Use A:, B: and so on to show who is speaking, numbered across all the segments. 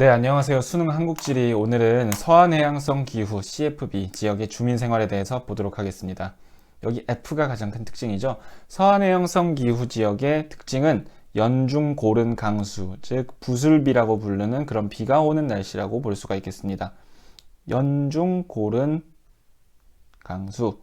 A: 네, 안녕하세요. 수능 한국지리. 오늘은 서한해양성 기후 CFB 지역의 주민 생활에 대해서 보도록 하겠습니다. 여기 F가 가장 큰 특징이죠. 서한해양성 기후 지역의 특징은 연중 고른 강수, 즉 부슬비라고 부르는 그런 비가 오는 날씨라고 볼 수가 있겠습니다. 연중 고른 강수.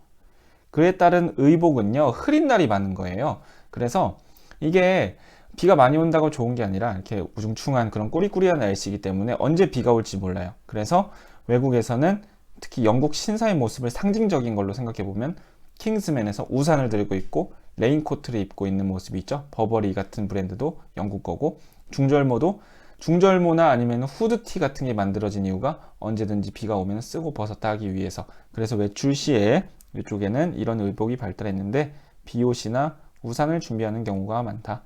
A: 그에 따른 의복은요, 흐린 날이 많은 거예요. 그래서 이게 비가 많이 온다고 좋은 게 아니라 이렇게 우중충한 그런 꾸리꾸리한 날씨이기 때문에 언제 비가 올지 몰라요. 그래서 외국에서는 특히 영국 신사의 모습을 상징적인 걸로 생각해 보면 킹스맨에서 우산을 들고 있고 레인코트를 입고 있는 모습이 있죠. 버버리 같은 브랜드도 영국 거고 중절모도 중절모나 아니면 후드티 같은 게 만들어진 이유가 언제든지 비가 오면 쓰고 벗었다 하기 위해서 그래서 외출 시에 이쪽에는 이런 의복이 발달했는데 비옷이나 우산을 준비하는 경우가 많다.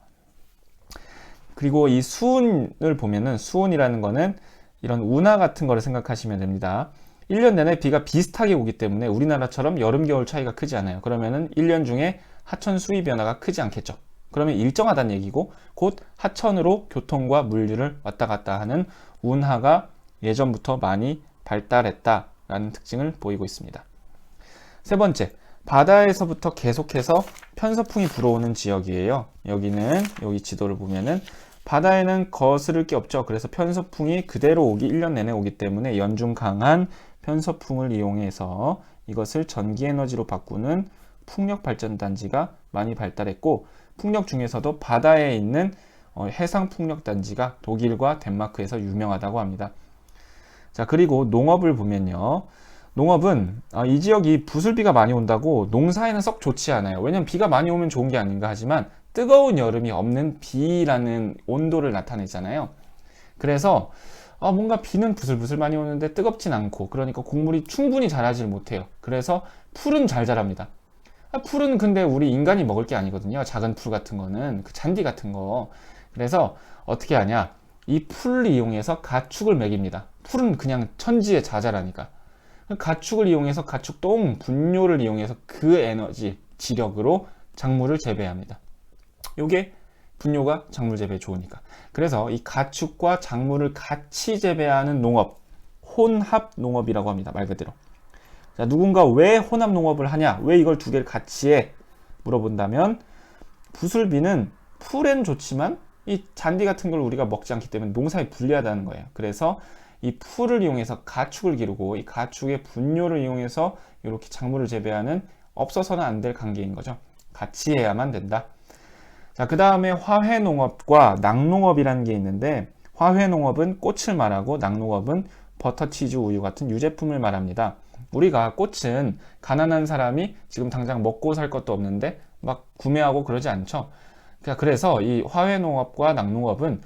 A: 그리고 이 수온을 보면은 수온이라는 거는 이런 운하 같은 거를 생각하시면 됩니다. 1년 내내 비가 비슷하게 오기 때문에 우리나라처럼 여름, 겨울 차이가 크지 않아요. 그러면은 1년 중에 하천 수위 변화가 크지 않겠죠. 그러면 일정하다는 얘기고 곧 하천으로 교통과 물류를 왔다 갔다 하는 운하가 예전부터 많이 발달했다라는 특징을 보이고 있습니다. 세 번째, 바다에서부터 계속해서 편서풍이 불어오는 지역이에요. 여기는 여기 지도를 보면은 바다에는 거스를 게 없죠. 그래서 편서풍이 그대로 오기 1년 내내 오기 때문에 연중 강한 편서풍을 이용해서 이것을 전기 에너지로 바꾸는 풍력 발전 단지가 많이 발달했고 풍력 중에서도 바다에 있는 어, 해상 풍력 단지가 독일과 덴마크에서 유명하다고 합니다. 자, 그리고 농업을 보면요. 농업은 아, 이 지역이 부슬비가 많이 온다고 농사에는 썩 좋지 않아요. 왜냐면 비가 많이 오면 좋은 게 아닌가 하지만 뜨거운 여름이 없는 비라는 온도를 나타내잖아요. 그래서 아, 뭔가 비는 부슬부슬 많이 오는데 뜨겁진 않고 그러니까 곡물이 충분히 자라질 못해요. 그래서 풀은 잘 자랍니다. 아, 풀은 근데 우리 인간이 먹을 게 아니거든요. 작은 풀 같은 거는 그 잔디 같은 거. 그래서 어떻게 하냐? 이 풀을 이용해서 가축을 먹입니다. 풀은 그냥 천지에 자잘하니까. 가축을 이용해서 가축 똥, 분뇨를 이용해서 그 에너지, 지력으로 작물을 재배합니다. 요게 분뇨가 작물 재배에 좋으니까. 그래서 이 가축과 작물을 같이 재배하는 농업, 혼합 농업이라고 합니다. 말 그대로. 자, 누군가 왜 혼합 농업을 하냐? 왜 이걸 두 개를 같이 해? 물어본다면 부슬비는 풀엔 좋지만 이 잔디 같은 걸 우리가 먹지 않기 때문에 농사에 불리하다는 거예요. 그래서 이 풀을 이용해서 가축을 기르고 이 가축의 분뇨를 이용해서 이렇게 작물을 재배하는 없어서는 안 될 관계인 거죠. 같이 해야만 된다. 자, 그 다음에 화훼농업과 낙농업이라는 게 있는데 화훼농업은 꽃을 말하고 낙농업은 버터, 치즈, 우유 같은 유제품을 말합니다. 우리가 꽃은 가난한 사람이 지금 당장 먹고 살 것도 없는데 막 구매하고 그러지 않죠. 그러니까 그래서 이 화훼농업과 낙농업은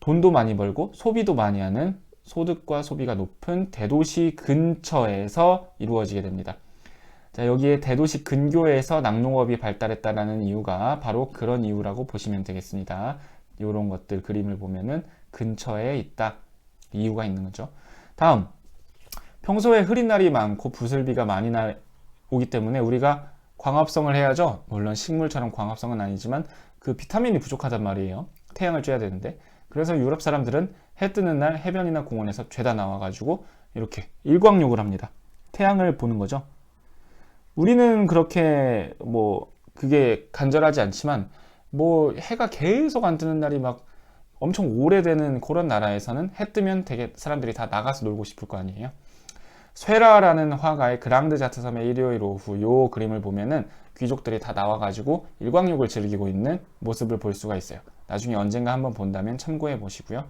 A: 돈도 많이 벌고 소비도 많이 하는 소득과 소비가 높은 대도시 근처에서 이루어지게 됩니다. 자, 여기에 대도시 근교에서 낙농업이 발달했다라는 이유가 바로 그런 이유라고 보시면 되겠습니다. 이런 것들 그림을 보면은 근처에 있다. 이유가 있는 거죠. 다음, 평소에 흐린 날이 많고 부슬비가 많이 나 오기 때문에 우리가 광합성을 해야죠. 물론 식물처럼 광합성은 아니지만 그 비타민이 부족하단 말이에요. 태양을 쬐야 되는데. 그래서 유럽 사람들은 해 뜨는 날 해변이나 공원에서 죄다 나와가지고 이렇게 일광욕을 합니다. 태양을 보는 거죠. 우리는 그렇게 뭐 그게 간절하지 않지만 뭐 해가 계속 안 뜨는 날이 막 엄청 오래되는 그런 나라에서는 해 뜨면 되게 사람들이 다 나가서 놀고 싶을 거 아니에요. 쇠라라는 화가의 그랑드 자트 섬의 일요일 오후 요 그림을 보면은 귀족들이 다 나와가지고 일광욕을 즐기고 있는 모습을 볼 수가 있어요. 나중에 언젠가 한번 본다면 참고해 보시고요.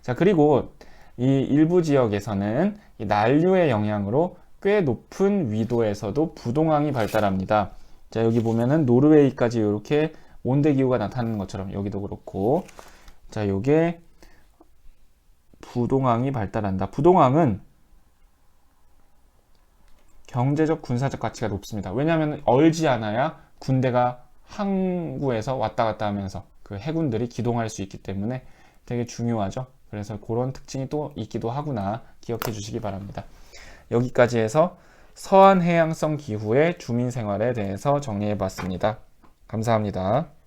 A: 자, 그리고 이 일부 지역에서는 이 난류의 영향으로 꽤 높은 위도에서도 부동항이 발달합니다. 자, 여기 보면은 노르웨이까지 이렇게 온대 기후가 나타나는 것처럼 여기도 그렇고 자, 요게 부동항이 발달한다. 부동항은 경제적 군사적 가치가 높습니다. 왜냐하면 얼지 않아야 군대가 항구에서 왔다 갔다 하면서 그 해군들이 기동할 수 있기 때문에 되게 중요하죠. 그래서 그런 특징이 또 있기도 하구나 기억해 주시기 바랍니다. 여기까지 해서 서한 해양성 기후의 주민 생활에 대해서 정리해 봤습니다. 감사합니다.